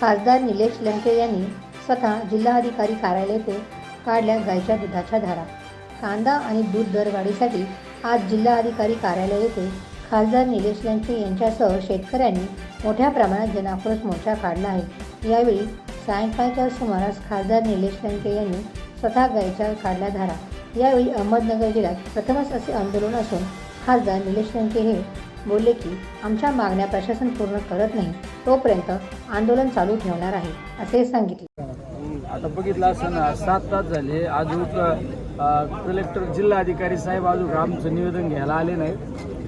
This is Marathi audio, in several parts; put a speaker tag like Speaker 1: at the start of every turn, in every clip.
Speaker 1: खासदार निलेश लंके यांनी स्वतः जिल्हाधिकारी कार्यालय येथे काढल्या गायच्या दुधाच्या धारा. कांदा आणि दूध दरवाढीसाठी आज जिल्हाधिकारी कार्यालय येथे खासदार निलेश लंके यांच्यासह शेतकऱ्यांनी मोठ्या प्रमाणात जनाक्रोश मोर्चा काढला आहे. यावेळी सायंकाळच्या सुमारास खासदार निलेश लंके यांनी स्वतः गायच्या काढल्या धारा. यावेळी अहमदनगर जिल्ह्यात प्रथमच असे आंदोलन असून खासदार निलेश लंके हे बोलले की आमच्या मागण्या प्रशासन पूर्ण करत नाही तोपर्यंत आंदोलन चालू ठेवणार आहे असे सांगितले.
Speaker 2: आता बघितलं असं ना सात तास झाले अजून कलेक्टर जिल्हाधिकारी साहेब अजून आमचं निवेदन घ्यायला आले नाही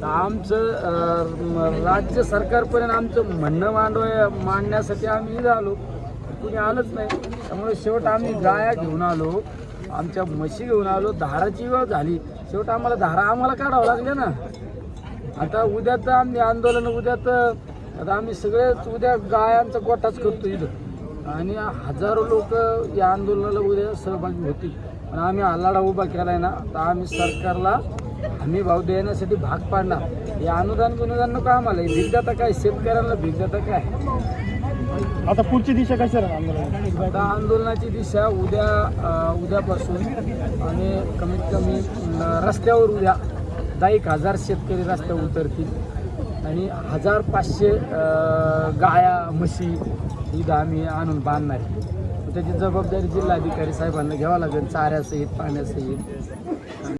Speaker 2: तर आमचं राज्य सरकारपर्यंत आमचं म्हणणं मांडव मांडण्यासाठी आम्ही आलो. कुणी आलंच नाही. त्यामुळे शेवट आम्ही गाया घेऊन आलो आमच्या म्हशी घेऊन आलो धाराची वेळ झाली. शेवट आम्हाला धारा आम्हाला काढावं लागल्या ना. आता उद्या तर आम्ही आंदोलन उद्या तर आता आम्ही सगळेच उद्या गायांचा गोठाच करतो इथं. आणि हजारो लोक या आंदोलनाला उद्या सहभागी होतील. पण आम्ही लढा उभा केलाय ना तर आम्ही सरकारला हमी भाव देण्यासाठी भाग पाडणार. हे अनुदान अनुदान नको आम्हाला. हे भीकदाता काय? शेतकऱ्यांना भीकदाता काय?
Speaker 3: आता पुढची दिशा कशी राहणार आंदोलनाची?
Speaker 2: आता आंदोलनाची दिशा उद्या उद्यापासून आणि कमीत कमी रस्त्यावर उद्या. दहा एक हजार शेतकरी रस्त्यावर उतरतील आणि हजार पाचशे गाया म्हशी इथं आम्ही आणून बांधणार आहे. त्याची जबाबदारी जिल्हाधिकारी साहेबांना घ्यावं लागेल चाऱ्यासहित पाण्यासहित